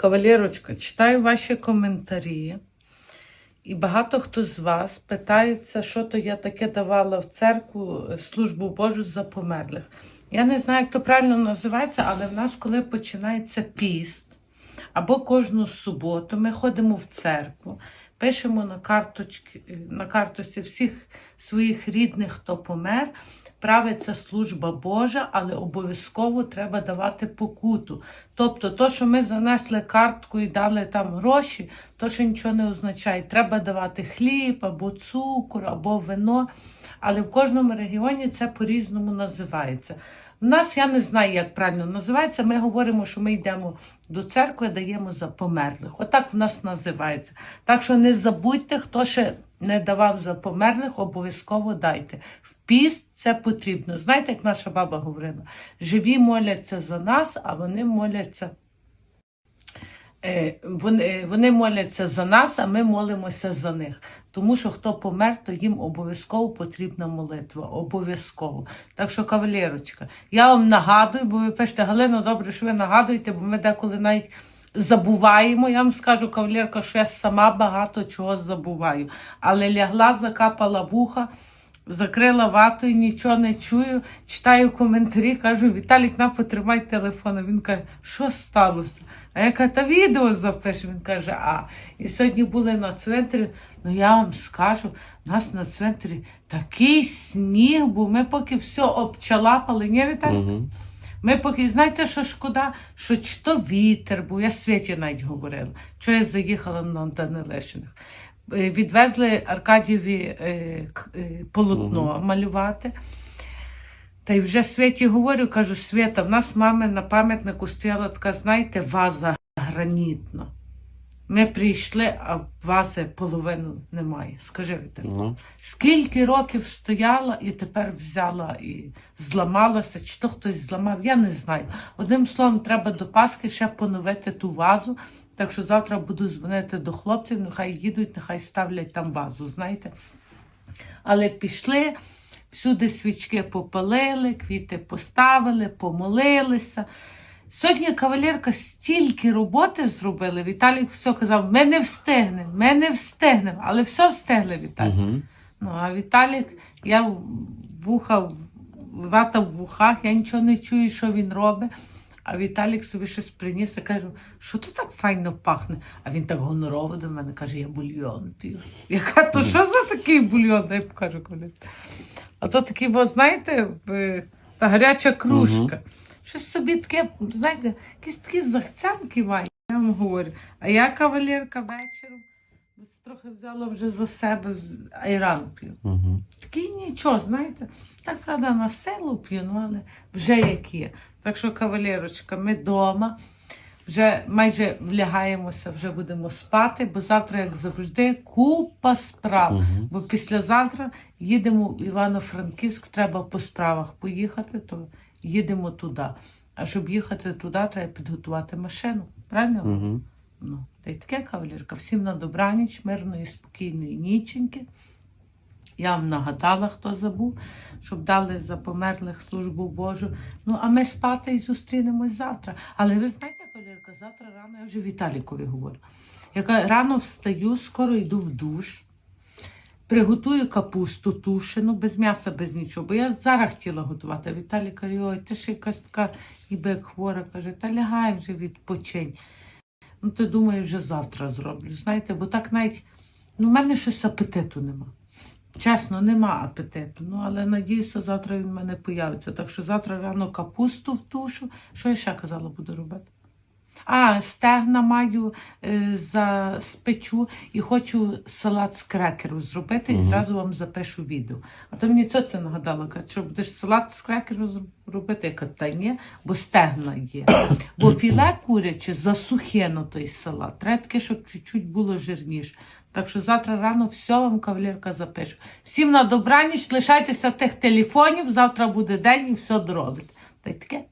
Кавалерочка, читаю ваші коментарі, і багато хто з вас питається, що то я таке давала в церкву е, службу Божу за померлих. Я не знаю, як то правильно називається, але в нас, коли починається піст, або кожну суботу ми ходимо в церкву, пишемо на карточки, е, на карточці всіх своїх рідних, хто помер. Правиться служба Божа, але обов'язково треба давати покуту. Тобто, то, що ми занесли картку і дали там гроші, то ще нічого не означає. Треба давати хліб або цукор, або вино. Але в кожному регіоні це по-різному називається. У нас я не знаю, як правильно називається. Ми говоримо, що ми йдемо до церкви, даємо за померлих. Отак в нас називається. Так що не забудьте, хто ще не давав за померлих, обов'язково дайте. В піст це потрібно. Знаєте, як наша баба говорила, живі моляться за нас, а вони моляться. Е, Вони, вони моляться за нас, а ми молимося за них. Тому що хто помер, то їм обов'язково потрібна молитва. Обов'язково. Так що, кавалерочка, я вам нагадую, бо ви пишете, Галино, добре, що ви нагадуєте, бо ми деколи навіть забуваємо. Я вам скажу, кавалерка, що я сама багато чого забуваю. Але лягла, закапала вуха. Закрила ватою, нічого не чую, читаю коментарі, кажу, Віталік, на потримай телефон. Він каже, що сталося? А я кажу, та відео запишу. Він каже, а. І сьогодні були на цвинтарі, ну я вам скажу, у нас на цвинтарі такий сніг, був, ми поки все обчалапали, ні, Віталік? Угу. Ми поки, знаєте, що шкода, що чи то вітер був, я Світі навіть говорила, що я заїхала на Данилешиних. Е, Відвезли Аркадієві е, е, полотно малювати. Та й вже Світі говорю, кажу, Свята, в нас мами на пам'ятнику стояла така, знаєте, ваза гранітна. Ми прийшли, а вази половину немає. Скажи Віталій. Ну, Скільки років стояла і тепер взяла і зламалася, чи то хтось зламав, я не знаю. Одним словом, треба до Пасхи ще поновити ту вазу. Так що завтра буду дзвонити до хлопців, нехай їдуть, нехай ставлять там вазу, знаєте. Але пішли, всюди свічки попалили, квіти поставили, помолилися. Сьогодні кавалерка стільки роботи зробили. Віталік все казав: ми не встигнемо, ми не встигнемо, але все встигли, Віталік. угу. Ну, а Віталік, я вуха, вата в вухах, я нічого не чую, що він робить. А Віталік собі щось приніс і каже, що це так файно пахне. А він так гонорово до мене каже, я бульйон п'ю. Я кажу, то що за такий бульйон? Дай покажу коли. А то такий, бо знаєте, та гаряча кружка. Щось собі таке, знаєте, якісь такі захцянки має, я вам говорю. А я кавалерка вечором трохи взяла вже за себе з- айран п'ю. Угу. Такий нічого, знаєте. Так, правда, на силу п'ю, ну, але вже як є. Так що, кавалерочка, ми вдома. Вже майже влягаємося, вже будемо спати, бо завтра, як завжди, купа справ. Мгм. Бо післязавтра їдемо в Івано-Франківськ, треба по справах поїхати, то їдемо туди. А щоб їхати туди, треба підготувати машину. Правильно? Угу. Ну, та й таке кавалерка. Всім на добраніч, мирної, спокійної ніченьки. Я вам нагадала, хто забув, щоб дали за померлих службу Божу. Ну, а ми спати і зустрінемось завтра. Але ви знаєте, кавалерка, завтра рано я вже Віталікові говорю. Яка рано встаю, скоро йду в душ. Приготую капусту тушену, без м'яса, без нічого. Бо я зараз хотіла готувати. Віталій каже, ой, ти ж якась така, ніби як хвора, каже, та лягай вже відпочинь. Ну, то думаю, вже завтра зроблю. Знаєте, бо так навіть ну, в мене щось апетиту нема. Чесно, нема апетиту. Ну, але надіюся, завтра він в мене появиться. Так що завтра рано капусту в тушу. Що я ще казала, буду робити? А, стегна маю е, за спечу і хочу салат з крекеру зробити, і зразу вам запишу відео. А то мені це це нагадала, каже, що будеш салат з крекеру робити? Я кажу, та ні, бо стегна є. Бо філе куряче засухе на той салат. Треба таке, щоб чуть-чуть було жирніше. Так що завтра рано все вам кавалерка запишу. Всім на добраніч, лишайтеся тих телефонів, завтра буде день і все доробить. Та й таке.